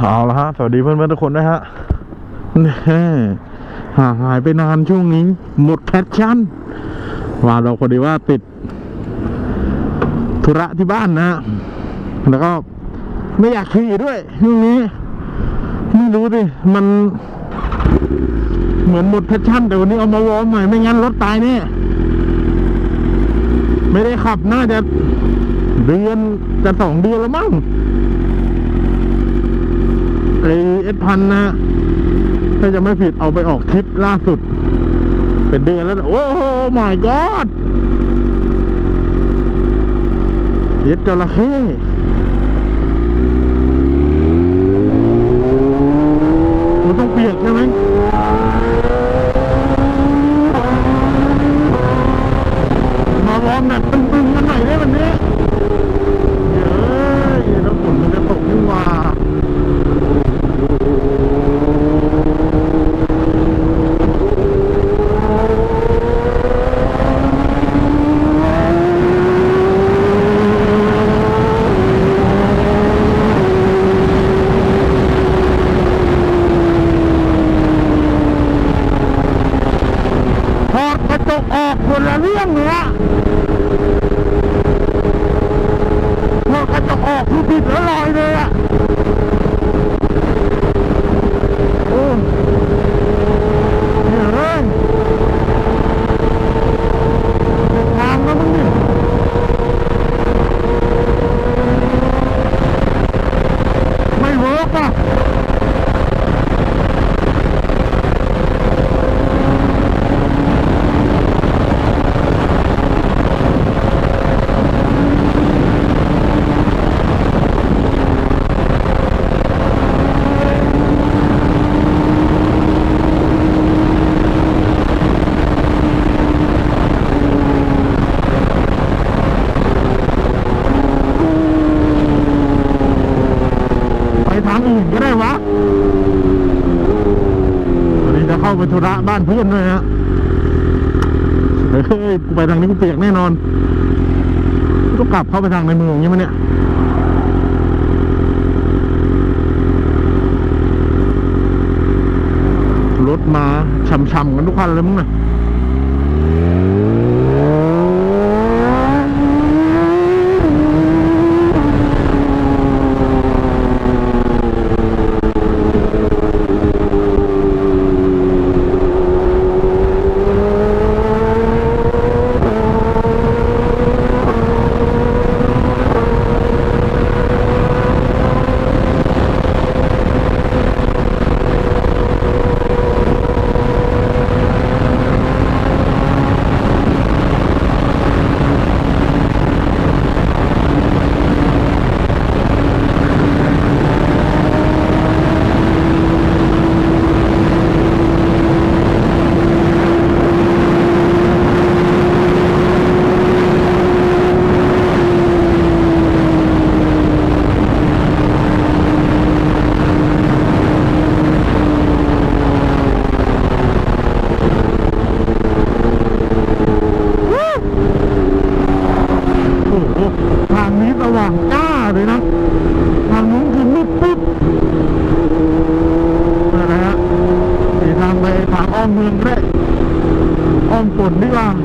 เอาละฮะ สวัสดีเพื่อนๆทุกคนนะฮะแน่ห่างหายไปนานช่วงนี้ หมดแพชชั่นว่าเราพอดีว่าติด ธุระที่บ้านนะ แล้วก็ไม่อยากขี่ด้วยช่วงนี้ ไม่รู้ดิ มัน เหมือนหมดแพชชั่น แต่วันนี้เอามาวอร์มหน่ไม่งั้นรถตายแน่ไม่ได้ขับน่าจะเดือนจะสองเดือนแล้วมั้ง ไอเอสพันนะถ้าจะไม่ผิดเอาไปออกทริปล่าสุด เป็นเดือนแล้ว โอ้โห my god เย็ดจระเข้มันต้องเปียกใช่ไหมาวอร์มแบบตึงๆกันหน่อยได้วันนี้เย้ยแล้วฝนมันจะตกนี่หว่า ถอดกระจกออกคนละเรื่องเลยอะถอดกระจกออกคือผิดแล้วลอยเลยอะโอ้เนี่ยเอ้ยทางแล้วมึงดิไม่เวิร์กอะ ไปทางอื่นก็ได้วะวันนี้จะเข้าไปธุระ บ้านเพื่อนด้วยฮะเฮ้ยกูไปทางนี้กูเปียกแน่นอนกูต้องกลับเข้าไปทางในเมืองอย่างนี้มั้ยเนี่ยรถมาช่ำๆกันทุกคันเลยมึงน่ะ โอ้โหทางนี้สว่างจ้าเลยนะ ทางนู้นคือมืดปึ๊บนั่นแหละฮะมีทางไปทางอ้อมเมืองก็ได้ อ้อม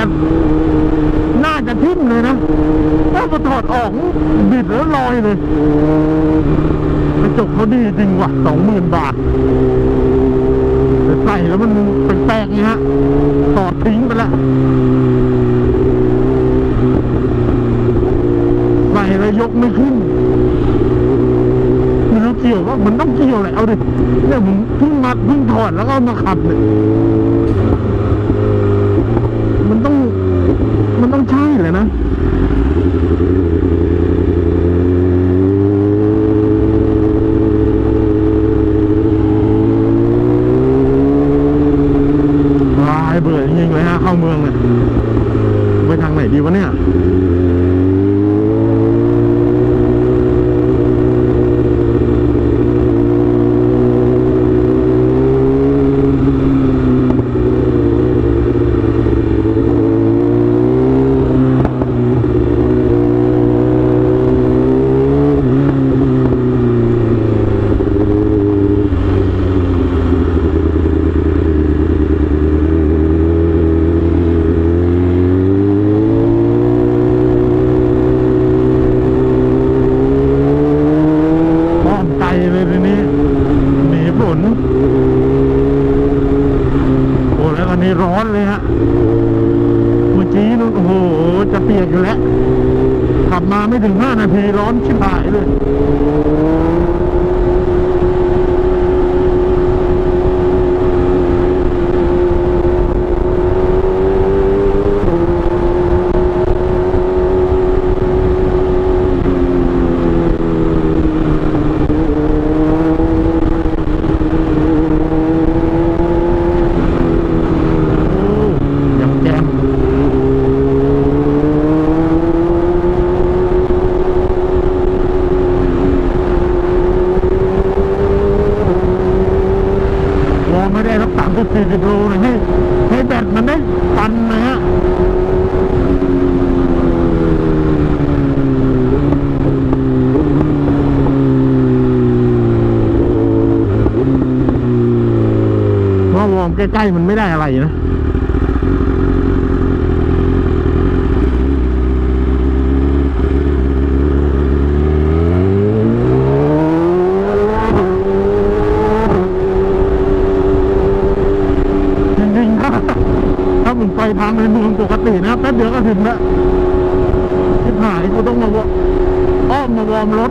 จะน่าจะทิ่มเลยนะถ้าพอถอดออกบิดแล้วลอยเลยกระจกเขาดีจริงว่ะสองหมื่นบาทใส่แล้วมันแปลกๆไงฮะถอดทิ้งไปแล้วใส่แล้วยกไม่ขึ้นไม่รู้เกี่ยวว่ามันต้องเกี่ยวแหละเอาดิเนี่ยผมเพิ่งมาเพิ่งถอดแล้วก็มาขับเนี่ย มันต้อง มันต้องใช่เลยนะวายเบื่อจริงๆเลยฮะเข้าเมืองเนี่ยไปทางไหนดีวะเนี่ย ป้อมไกลเลยทีนี้หนีฝนโอ้แล้วตอนนี้ร้อนเลยฮะเมื่อกี้นู้นโอ้โห จะเปียกอยู่แล้ว ขับมา ไม่ถึง 5 นาทีร้อนชิบหายเลย โอ้ยังแจ่มวอร์มไม่ได้สักสามสิบสี่สิบโลนะให้ให้แบตมันได้ตันนะฮะ เพราะวอร์มใกล้ๆมันไม่ได้อะไรนะจริงๆถ้าถ้าผมไปทางในเมืองปกตินะแป๊บเดียวก็ถึงแล้วที่หายกูต้องมาวออ้อมมาวอร์มรถ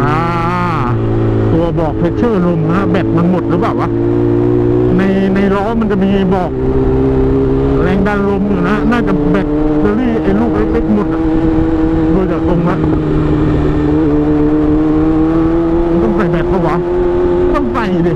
อ่าตัวบอก เพชเชอร์ลมนะแบตมันหมดหรือเปล่าวะในในล้อมันจะมีบอก แรงดันลมอยู่นะ น่าจะแบตเตอรี่ไอ้ลูกเล็กๆหมดโดยจากตรงนั้นต้องใส่แบตปะวะต้องใส่ดิ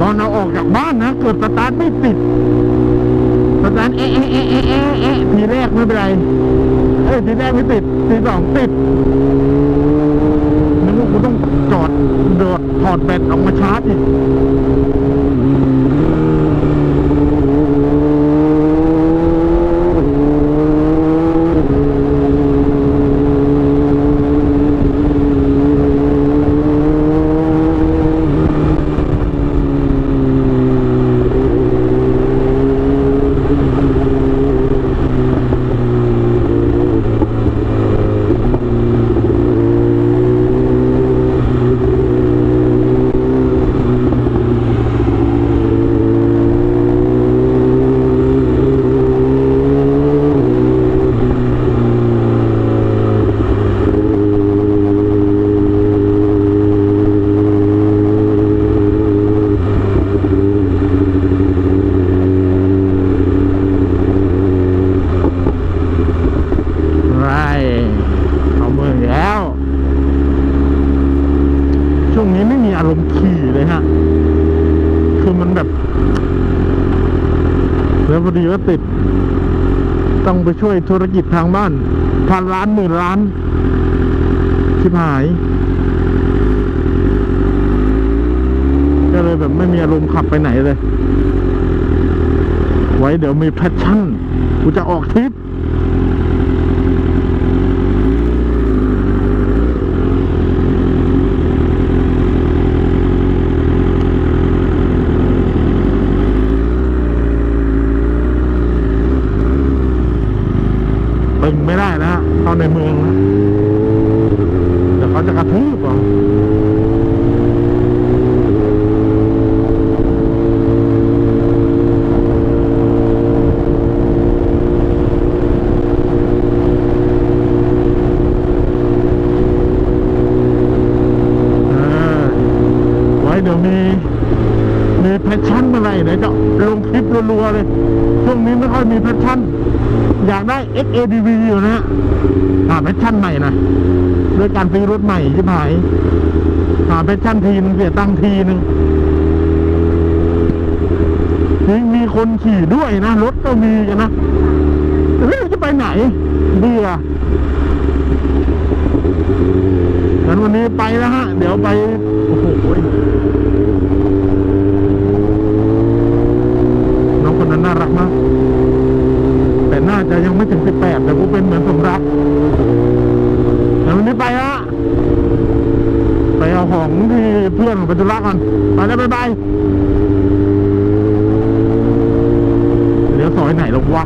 ตอนเอาออกจาก จากบ้านนะเกิดสตาร์ทไม่ติดสตาร์ทเอะเอะเอะเอะเอะเอะทีแรกไม่เป็นไรเอ้ยทีแรกไม่ติดทีสองติดนึกว่ากูต้องจอดโดด ถอดแบตออกมาชาร์จเนี่ยรเอามืออีกแล้ว ช่วงนี้ไม่มีอารมณ์ขี่เลยฮะ คือมันแบบ ติดต้องไปช่วยธุรกิจทางบ้านพันล้านหมื่นล้าน ชิบหาย ก็เลยแบบไม่มีอารมณ์ขับไปไหนเลย ไว้เดี๋ยวมีแพชชั่น กูจะออกทริป ตึงไม่ได้นะเข้าในเมืองนะเดี๋ยวเขาจะกระทืบเหรอเออไว้เดี๋ยวมี มี แพชชั่นเมื่อไหร่เดี๋ยวจะลงคลิปรัวๆเลย ช่วงนี้ไม่ค่อยมีแพชชั่น อยากได้ XADV อยู่นะฮะหาแพชชั่นใหม่นะด้วยการซื้อรถใหม่ชิบหาย หาแพชชั่นทีนึงเสียตังทีนึงนี่มีคนขี่ด้วยนะ รถก็มีกันนะแต่ไม่รู้จะไปไหนเบื่องั้นวันนี้ไปแล้วฮะ เดี๋ยวไป โอ้โห นั้นน่ารักมากแต่น่าจะยังไม่ถึงสิบแปดแต่กูเป็นเหมือนสมรักแล้ววันนี้ไปฮะไปเอาของที่เพื่อนของไปธุระกันไปแล้วบ๊ายบายเดี๋ยวซอยไหนหรอกวะ